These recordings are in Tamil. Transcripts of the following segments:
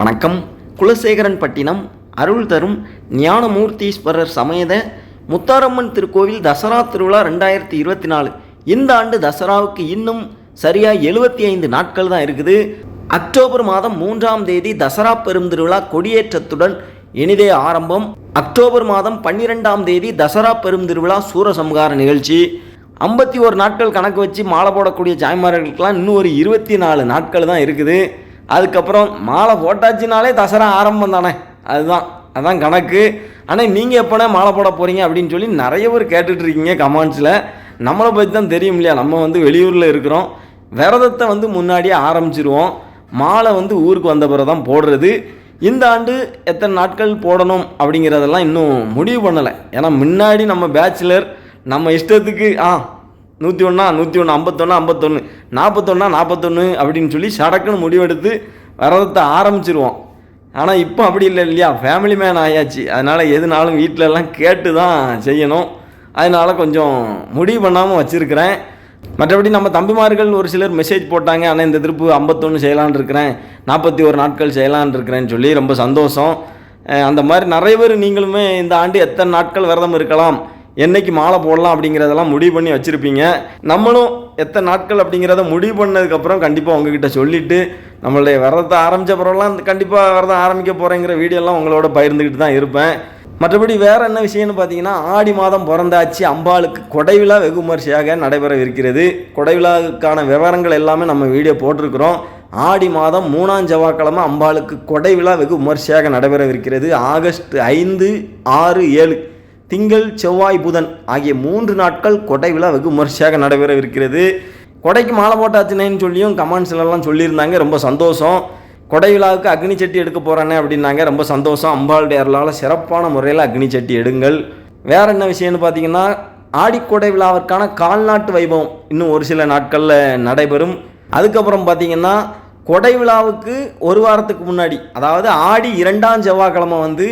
வணக்கம். குலசேகரன் பட்டினம் அருள் தரும் ஞானமூர்த்தீஸ்வரர் சமேத முத்தாரம்மன் திருக்கோவில் தசரா திருவிழா ரெண்டாயிரத்தி இருபத்தி நாலு. இந்த ஆண்டு தசராவுக்கு இன்னும் சரியாக எழுபத்தி ஐந்து நாட்கள் தான் இருக்குது. அக்டோபர் மாதம் மூன்றாம் தேதி தசரா பெருந்திருவிழா கொடியேற்றத்துடன் இனிதே ஆரம்பம். அக்டோபர் மாதம் பன்னிரெண்டாம் தேதி தசரா பெருந்திருவிழா சூரசம்ஹார நிகழ்ச்சி. ஐம்பத்தி ஒரு நாட்கள் கணக்கு வச்சு மாலை போடக்கூடிய ஜாய்மார்களுக்கெல்லாம் இன்னும் ஒரு இருபத்தி நாலு நாட்கள் தான் இருக்குது. அதுக்கப்புறம் மாலை போட்டாச்சுனாலே தசரா ஆரம்பம் தானே? அதுதான். அதுதான் கணக்கு. ஆனால் நீங்கள் எப்போனா மாலை போட போகிறீங்க அப்படின்னு சொல்லி நிறைய பேர் கேட்டுட்டு இருக்கீங்க கமெண்ட்ஸில் நம்மளை பற்றி தான் தெரியும் இல்லையா? நம்ம வந்து வெளியூரில் இருக்கிறோம். விரதத்தை வந்து முன்னாடியே ஆரம்பிச்சிருவோம். மாலை வந்து ஊருக்கு வந்த பிறகு தான் போடுறது. இந்த ஆண்டு எத்தனை நாட்கள் போடணும் அப்படிங்கிறதெல்லாம் இன்னும் முடிவு பண்ணலை. ஏன்னா முன்னாடி நம்ம பேச்சுலர் நம்ம இஷ்டத்துக்கு ஆ நூற்றி ஒன்றா நூற்றி ஒன்று ஐம்பத்தொன்று ஐம்பத்தொன்று நாற்பத்தொன்னா நாற்பத்தொன்று அப்படின்னு சொல்லி சடக்குன்னு முடிவெடுத்து விரதத்தை ஆரம்பிச்சிருவோம். ஆனால் இப்போ அப்படி இல்லை இல்லையா? ஃபேமிலி மேன் ஆயாச்சு. அதனால் எதுனாலும் வீட்டிலலாம் கேட்டு தான் செய்யணும். அதனால் கொஞ்சம் முடிவு பண்ணாமல் வச்சுருக்கிறேன். மற்றபடி நம்ம தம்பிமார்கள் ஒரு சிலர் மெசேஜ் போட்டாங்க. ஆனால் இந்த திருப்பு ஐம்பத்தொன்று செய்யலான் இருக்கிறேன். நாற்பத்தி ஒரு நாட்கள் செய்யலான் இருக்கிறேன்னு சொல்லி ரொம்ப சந்தோஷம். அந்த மாதிரி நிறைய பேர் நீங்களுமே இந்த ஆண்டு எத்தனை நாட்கள் விரதம் இருக்கலாம்? என்னைக்கு மாலை போடலாம் அப்படிங்கிறதெல்லாம் முடிவு பண்ணி வச்சுருப்பீங்க. நம்மளும் எத்தனை நாட்கள் அப்படிங்கிறத முடிவு பண்ணதுக்கப்புறம் கண்டிப்பாக உங்ககிட்ட சொல்லிவிட்டு நம்மளுடைய விரதத்தை ஆரம்பித்த பிறகுலாம் கண்டிப்பாக விரதம் ஆரம்பிக்க போகிறேங்கிற வீடியோலாம் உங்களோட பகிர்ந்துக்கிட்டு தான் இருப்பேன். மற்றபடி வேறு என்ன விஷயம்னு பார்த்தீங்கன்னா ஆடி மாதம் பிறந்தாச்சு அம்பாளுக்கு கொடைவிழா வெகு நடைபெற நடைபெறவிருக்கிறது கொடைவிழாவுக்கான விவரங்கள் எல்லாமே நம்ம வீடியோ போட்டிருக்கிறோம். ஆடி மாதம் மூணாம் செவ்வாய்க்கிழமை அம்பாளுக்கு கொடைவிழா வெகு விமரிசையாக நடைபெறவிருக்கிறது ஆகஸ்ட் ஐந்து ஆறு ஏழு. திங்கள் செவ்வாய் புதன் ஆகிய மூன்று நாட்கள் கொடை விழா வெகு நடைபெற நடைபெறவிருக்கிறது கொடைக்கு மாலை போட்டாச்சுனேன்னு சொல்லியும் கமெண்ட்ஸ்லலாம் சொல்லியிருந்தாங்க. ரொம்ப சந்தோஷம். கொடை விழாவுக்கு அக்னி சட்டி எடுக்க போகிறானே அப்படின்னாங்க. ரொம்ப சந்தோஷம். அம்பாளுடைய அருளால் சிறப்பான முறையில் அக்னி சட்டி எடுங்கள். வேறு என்ன விஷயம்னு பார்த்தீங்கன்னா ஆடிக்கொடை விழாவிற்கான கால்நாட்டு வைபவம் இன்னும் ஒரு சில நாட்களில் நடைபெறும். அதுக்கப்புறம் பார்த்தீங்கன்னா கொடை விழாவுக்கு ஒரு வாரத்துக்கு முன்னாடி அதாவது ஆடி இரண்டாம் செவ்வாய்க்கிழமை வந்து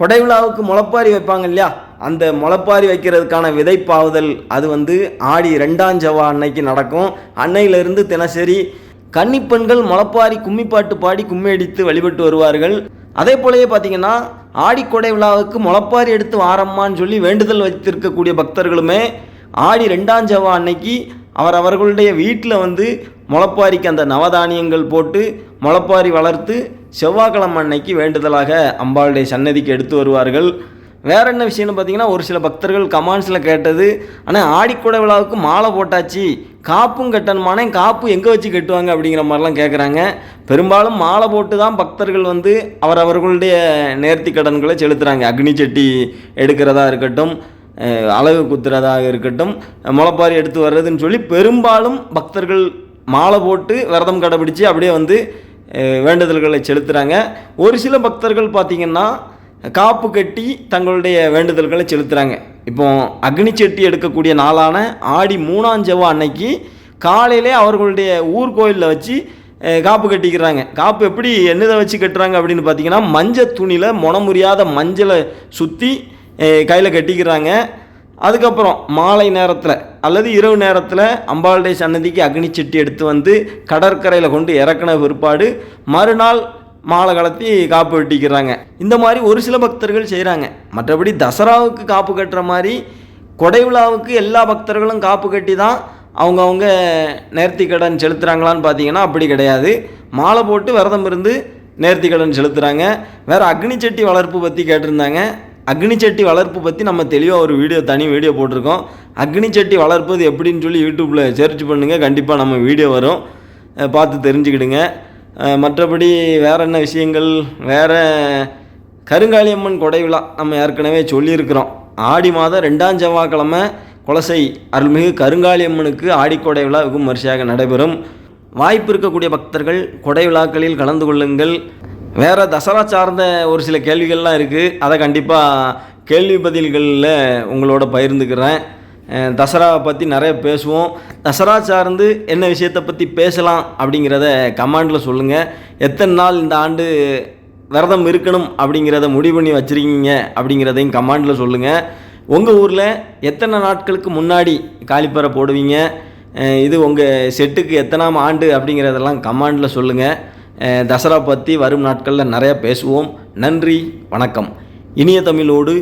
கொடை விழாவுக்கு முளப்பாரி வைப்பாங்க இல்லையா? அந்த முளைப்பாரி வைக்கிறதுக்கான விதைப்பாவுதல் அது வந்து ஆடி ரெண்டாம் செவ்வாய் அன்னைக்கு நடக்கும். அன்னையிலிருந்து தினசரி கன்னிப்பெண்கள் முளைப்பாரி கும்மிப்பாட்டு பாடி கும்மி அடித்து வழிபட்டு வருவார்கள். அதே போலயே பார்த்தீங்கன்னா ஆடிக்கொடை விழாவுக்கு முளைப்பாரி எடுத்து வாரம்மான்னு சொல்லி வேண்டுதல் வைத்திருக்கக்கூடிய பக்தர்களுமே ஆடி ரெண்டாம் செவ்வாய் அன்னைக்கு அவர் அவர்களுடைய வீட்டில் வந்து முளப்பாரிக்கு அந்த நவதானியங்கள் போட்டு முளப்பாரி வளர்த்து செவ்வாய்க்கிழமை அன்னைக்கு வேண்டுதலாக அம்பாளுடைய சன்னதிக்கு எடுத்து வருவார்கள். வேற என்ன விஷயம்னு பார்த்தீங்கன்னா ஒரு சில பக்தர்கள் கமாண்ட்ஸில் கேட்டது ஆனால் ஆடிக்கூட விழாவுக்கு மாலை போட்டாச்சு. காப்பும் கட்டணுமானே காப்பு எங்கே வச்சு கட்டுவாங்க? அப்படிங்கிற மாதிரிலாம் கேட்குறாங்க பெரும்பாலும் மாலை போட்டு தான் பக்தர்கள் வந்து அவர் அவர்களுடைய நேர்த்தி கடன்களை செலுத்துகிறாங்க அக்னி சட்டி எடுக்கிறதா இருக்கட்டும் அழகு அலகு குத்துறதாக இருக்கட்டும் முளைப்பாரி எடுத்து வர்றதுன்னு சொல்லி பெரும்பாலும் பக்தர்கள் மாலை போட்டு விரதம் கடைபிடிச்சு அப்படியே வந்து வேண்டுதல்களை செலுத்துகிறாங்க ஒரு சில பக்தர்கள் பார்த்திங்கன்னா காப்பு கட்டி தங்களுடைய வேண்டுதல்களை செலுத்துகிறாங்க இப்போ அக்னி செட்டி எடுக்கக்கூடிய நாளான ஆடி மூணாம் செவ்வாய் அன்னைக்கு காலையிலே அவர்களுடைய ஊர் கோயிலில் வச்சு காப்பு கட்டிக்கிறாங்க. காப்பு எப்படி என்னதை வச்சு கட்டுறாங்க அப்படின்னு பார்த்தீங்கன்னா மஞ்சள் துணியில் முனமுறியாத மஞ்சளை சுற்றி கையில் கட்டிக்கிறாங்க. அதுக்கப்புறம் மாலை நேரத்தில் அல்லது இரவு நேரத்தில் அம்பாளுடைய சன்னதிக்கு அக்னி செட்டி எடுத்து வந்து கடற்கரையில் கொண்டு இறக்குன பிற்பாடு மறுநாள் மாலை கலத்தி காப்பு வெட்டிக்கிறாங்க. இந்த மாதிரி ஒரு சில பக்தர்கள் செய்கிறாங்க மற்றபடி தசராவுக்கு காப்பு கட்டுற மாதிரி கொடை விழாவுக்கு எல்லா பக்தர்களும் காப்பு கட்டி தான் அவங்கவுங்க நேர்த்தி கடன் செலுத்துகிறாங்களான்னு பார்த்தீங்கன்னா அப்படி கிடையாது. மாலை போட்டு விரதம் இருந்து நேர்த்தி கடன் செலுத்துகிறாங்க வேறு அக்னி சட்டி வளர்ப்பு பற்றி கேட்டிருந்தாங்க. அக்னி சட்டி வளர்ப்பு பற்றி நம்ம தெளிவாக ஒரு வீடியோ தனி வீடியோ போட்டிருக்கோம். அக்னி சட்டி வளர்ப்பது எப்படின்னு சொல்லி யூடியூப்பில் சர்ச் பண்ணுங்கள் கண்டிப்பாக நம்ம வீடியோ வரும். பார்த்து தெரிஞ்சுக்கிடுங்க. மற்றபடி வேறு என்ன விஷயங்கள்? வேறு கருங்காளியம்மன் கொடை விழா நம்ம ஏற்கனவே சொல்லியிருக்கிறோம். ஆடி மாதம் ரெண்டாம் செவ்வாய்க்கிழமை குலசை அருள்மிகு கருங்காளியம்மனுக்கு ஆடிக்கொடை விழா வெகும் வரிசையாக நடைபெறும். வாய்ப்பு இருக்கக்கூடிய பக்தர்கள் கொடை விழாக்களில் கலந்து கொள்ளுங்கள். வேறு தசரா சார்ந்த ஒரு சில கேள்விகள்லாம் இருக்குது அதை கண்டிப்பாக கேள்வி பதில்களில் உங்களோட பகிர்ந்துக்கிறேன். தசராவை பற்றி நிறைய பேசுவோம். தசரா சார்ந்து என்ன விஷயத்தை பற்றி பேசலாம் அப்படிங்கிறத கமாண்டில் சொல்லுங்கள் எத்தனை நாள் இந்த ஆண்டு விரதம் இருக்கணும் அப்படிங்கிறத முடிவு பண்ணி வச்சுருக்கீங்க அப்படிங்கிறதையும் கமாண்டில் சொல்லுங்கள் உங்கள் ஊரில் எத்தனை நாட்களுக்கு முன்னாடி காலிப்பறை போடுவீங்க? இது உங்கள் செட்டுக்கு எத்தனாம் ஆண்டு அப்படிங்கிறதெல்லாம் கமாண்டில் சொல்லுங்கள் தசரா பற்றி வரும் நாட்களில் நிறையா பேசுவோம். நன்றி வணக்கம். இனிய தமிழோடு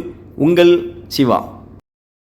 உங்கள் சிவா.